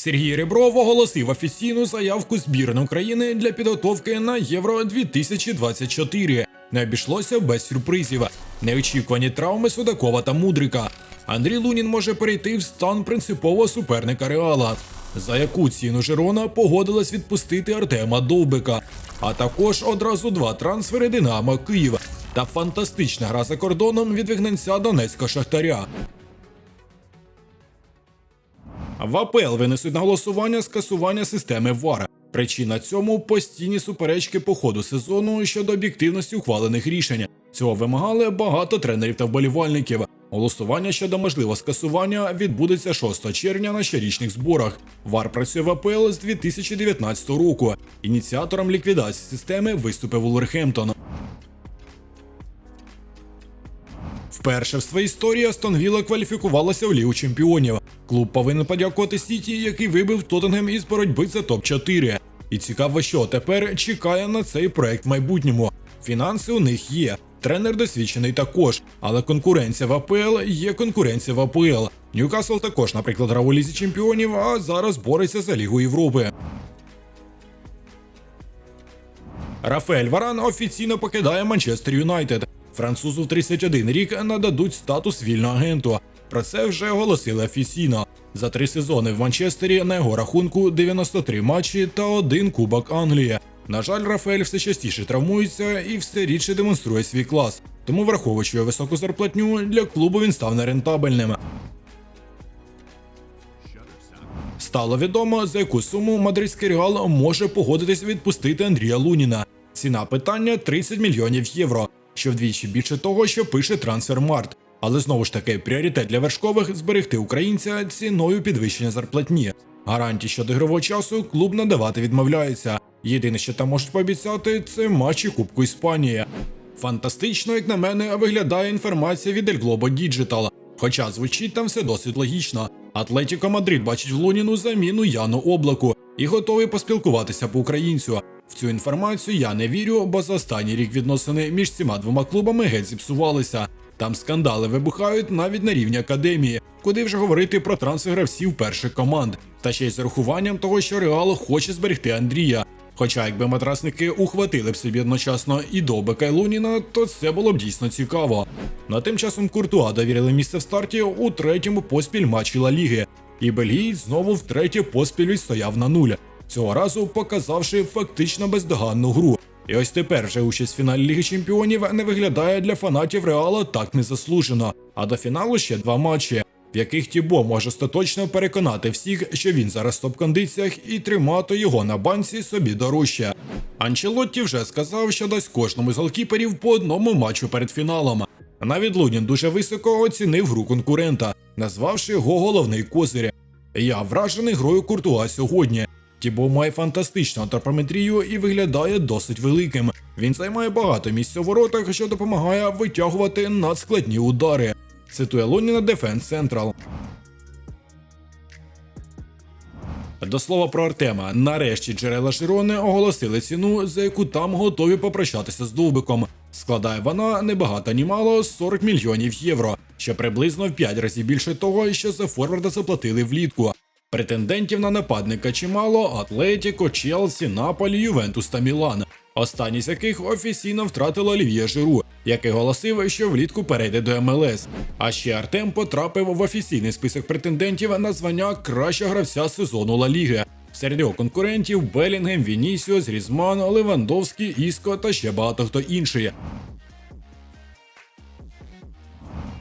Сергій Ребров оголосив офіційну заявку збірної України для підготовки на Євро 2024. Не обійшлося без сюрпризів. Неочікувані травми Судакова та Мудрика. Андрій Лунін може перейти в стан принципового суперника Реала. За яку ціну Жирона погодилась відпустити Артема Довбика, а також одразу два трансфери Динамо Київ та фантастична гра за кордоном від вигнанця Донецького Шахтаря. В АПЛ винесуть на голосування скасування системи ВАР. Причина цьому постійні суперечки по ходу сезону щодо об'єктивності ухвалених рішень. Цього вимагали багато тренерів та вболівальників. Голосування щодо можливого скасування відбудеться 6 червня на щорічних зборах. ВАР працює в АПЛ з 2019 року. Ініціатором ліквідації системи виступив Вулверхемптон. Вперше в своїй історії Астон Вілла кваліфікувалася у Лігу чемпіонів. Клуб повинен подякувати Сіті, який вибив Тоттенгем із боротьби за топ-4. І цікаво, що тепер чекає на цей проект в майбутньому. Фінанси у них є. Тренер досвідчений також, але конкуренція в АПЛ є конкуренція в АПЛ. Ньюкасл також, наприклад, грав у Лізі чемпіонів, а зараз бореться за Лігу Європи. Рафаель Варан офіційно покидає Манчестер Юнайтед. Французу в 31 рік нададуть статус вільного агенту. Про це вже оголосили офіційно. За три сезони в Манчестері на його рахунку 93 матчі та один Кубок Англії. На жаль, Рафаель все частіше травмується і все рідше демонструє свій клас. Тому, враховуючи його високу зарплатню, для клубу він став нерентабельним. Стало відомо, за яку суму мадридський реал може погодитись відпустити Андрія Луніна. Ціна питання 30 мільйонів євро, що вдвічі більше того, що пише Трансфермарт. Але знову ж таки, пріоритет для вершкових зберегти українця ціною підвищення зарплатні. Гарантій щодо ігрового часу клуб надавати відмовляється. Єдине, що там можуть пообіцяти, це матчі Кубку Іспанії. Фантастично, як на мене, виглядає інформація від El Globo Digital. Хоча звучить там все досить логічно. Атлетіко Мадрид бачить в Луніну заміну Яну Облаку і готовий поспілкуватися по українцю. В цю інформацію я не вірю, бо за останній рік відносини між цими двома клубами геть зіпсувалися. Там скандали вибухають навіть на рівні академії, куди вже говорити про трансфер гравців перших команд, та ще й з урахуванням того, що Реал хоче зберегти Андрія. Хоча, якби матрасники ухватили б собі одночасно і Довбека і то це було б дійсно цікаво. На тим часом Куртуа довірили місце в старті у третьому поспіль матчі Ла Ліги, і бельгієць знову втретє поспіль відстояв на нуль. Цього разу показавши фактично бездоганну гру. І ось тепер вже участь в фіналі Ліги Чемпіонів не виглядає для фанатів Реала так незаслужено. А до фіналу ще два матчі, в яких Тібо може остаточно переконати всіх, що він зараз в топ-кондиціях і тримати його на банці собі дорожче. Анчелотті вже сказав, що дасть кожному з голкіперів по одному матчу перед фіналом. Навіть Лунін дуже високо оцінив гру конкурента, назвавши його головний козир. Я вражений грою Куртуа сьогодні. Тібо має фантастичну антропометрію і виглядає досить великим. Він займає багато місць у воротах, що допомагає витягувати надскладні удари. Цитує Луніна Defense Central. До слова про Артема. Нарешті джерела Жирони оголосили ціну, за яку там готові попрощатися з Довбиком. Складає вона не багато ні мало 40 мільйонів євро, що приблизно в 5 разів більше того, що за форварда заплатили влітку. Претендентів на нападника чимало: Атлетіко, Челсі, Наполі, Ювентус та Мілан. Останні з яких офіційно втратила Олів'є Жиру, який голосив, що влітку перейде до МЛС. А ще Артем потрапив в офіційний список претендентів на звання кращого гравця сезону Ла Ліги. Серед його конкурентів Белінгем, Вінісіус, Різман, Левандовський, Іско та ще багато хто інший.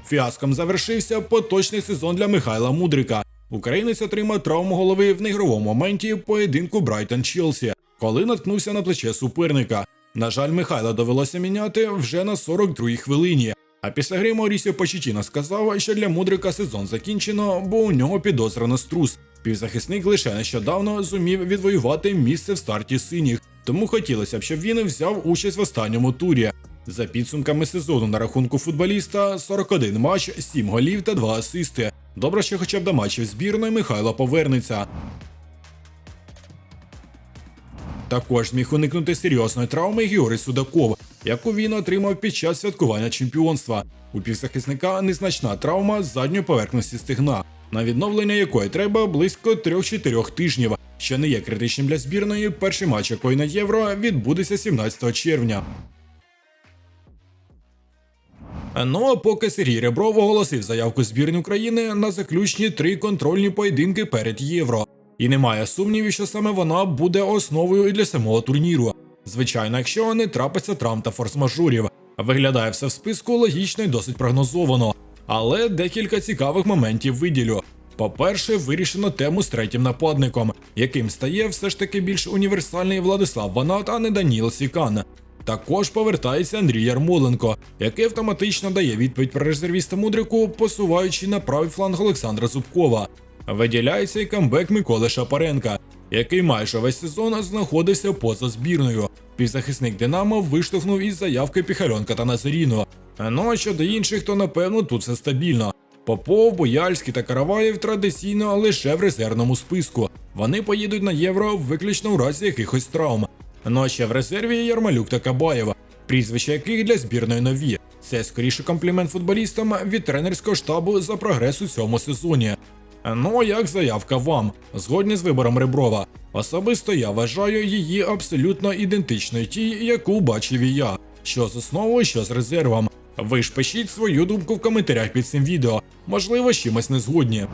Фіаском завершився поточний сезон для Михайла Мудрика. Українець отримав травму голови в неігровому моменті поєдинку Брайтон Челсі, коли наткнувся на плече суперника. На жаль, Михайла довелося міняти вже на 42-й хвилині. А після гри Маурісіо Почетіно сказав, що для Мудрика сезон закінчено, бо у нього підозра на струс. Півзахисник лише нещодавно зумів відвоювати місце в старті синіх, тому хотілося б, щоб він взяв участь в останньому турі. За підсумками сезону на рахунку футболіста 41 матч, 7 голів та 2 асисти. Добре, що хоча б до матчів збірної Михайло повернеться. Також зміг уникнути серйозної травми Георгій Судаков, яку він отримав під час святкування чемпіонства. У півзахисника незначна травма задньої поверхності стегна. на відновлення якої треба близько 3-4 тижнів, що не є критичним для збірної. Перший матч якої на євро відбудеться 17 червня. Ну а поки Сергій Ребров оголосив заявку збірної України на заключні три контрольні поєдинки перед євро. І немає сумнівів, що саме вона буде основою і для самого турніру. Звичайно, якщо не трапиться травм та форс-мажорів. Виглядає все в списку логічно і досить прогнозовано. Але декілька цікавих моментів виділю. По-перше, вирішено тему з третім нападником, яким стає все ж таки більш універсальний Владислав Ванат, а не Даніл Сікан. Також повертається Андрій Ярмоленко, який автоматично дає відповідь про резервіста Мудрику, посуваючи на правий фланг Олександра Зубкова. Виділяється і камбек Миколи Шапаренка, який майже весь сезон знаходився поза збірною. Півзахисник Динамо виштовхнув із заявки Піхальонка та Назаріно. Ну а щодо інших, то напевно тут все стабільно. Попов, Бояльський та Караваєв традиційно лише в резервному списку. Вони поїдуть на євро виключно у разі якихось травм. Ну а ще в резерві є Ярмалюк та Кабаєва, прізвища яких для збірної нові. Це скоріше комплімент футболістам від тренерського штабу за прогрес у цьому сезоні. Ну, як заявка вам, згодні з вибором Реброва. Особисто я вважаю її абсолютно ідентичною тій, яку бачив і я. Що з основою, що з резервом. Ви ж пишіть свою думку в коментарях під цим відео. Можливо, чимось не згодні.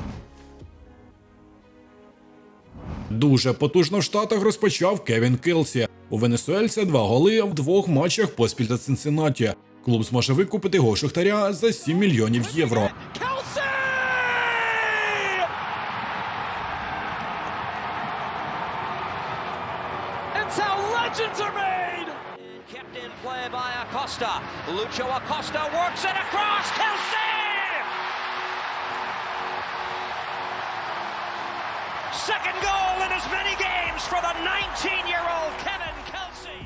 Дуже потужно в Штатах розпочав Кевін Келсі. У Венесуельця два голи в двох матчах поспіль та Цинциннаті. Клуб зможе викупити його Шахтаря за 7 мільйонів євро. Kept in play by Acosta. Lucho Acosta works it across. Kelsey! Second goal in as many games for the 19-year-old Kevin Kelsey.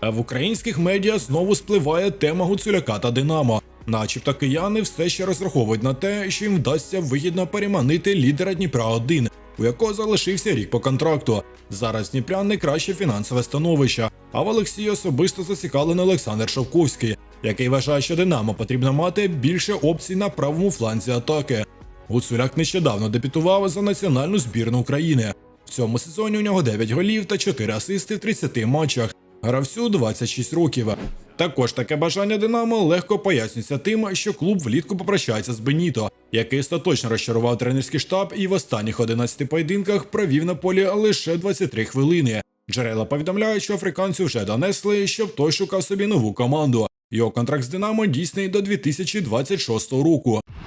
А в українських медіа знову спливає тема Гуцуляка та Динамо. Начебто кияни все ще розраховують на те, що їм вдасться вигідно переманити лідера Дніпра 1 у якого залишився рік по контракту. Зараз Дніпрян не краще фінансове становище, а в Олексії особисто зацікавлений Олександр Шовковський, який вважає, що Динамо потрібно мати більше опцій на правому фланзі атаки. Гуцуляк нещодавно дебютував за національну збірну України. В цьому сезоні у нього 9 голів та 4 асисти в 30 матчах. Гравцю 26 років. Також таке бажання Динамо легко пояснюється тим, що клуб влітку попрощається з Беніто, який остаточно розчарував тренерський штаб і в останніх 11 поєдинках провів на полі лише 23 хвилини. Джерела повідомляють, що африканцю вже донесли, щоб той шукав собі нову команду. Його контракт з Динамо дійсний до 2026 року.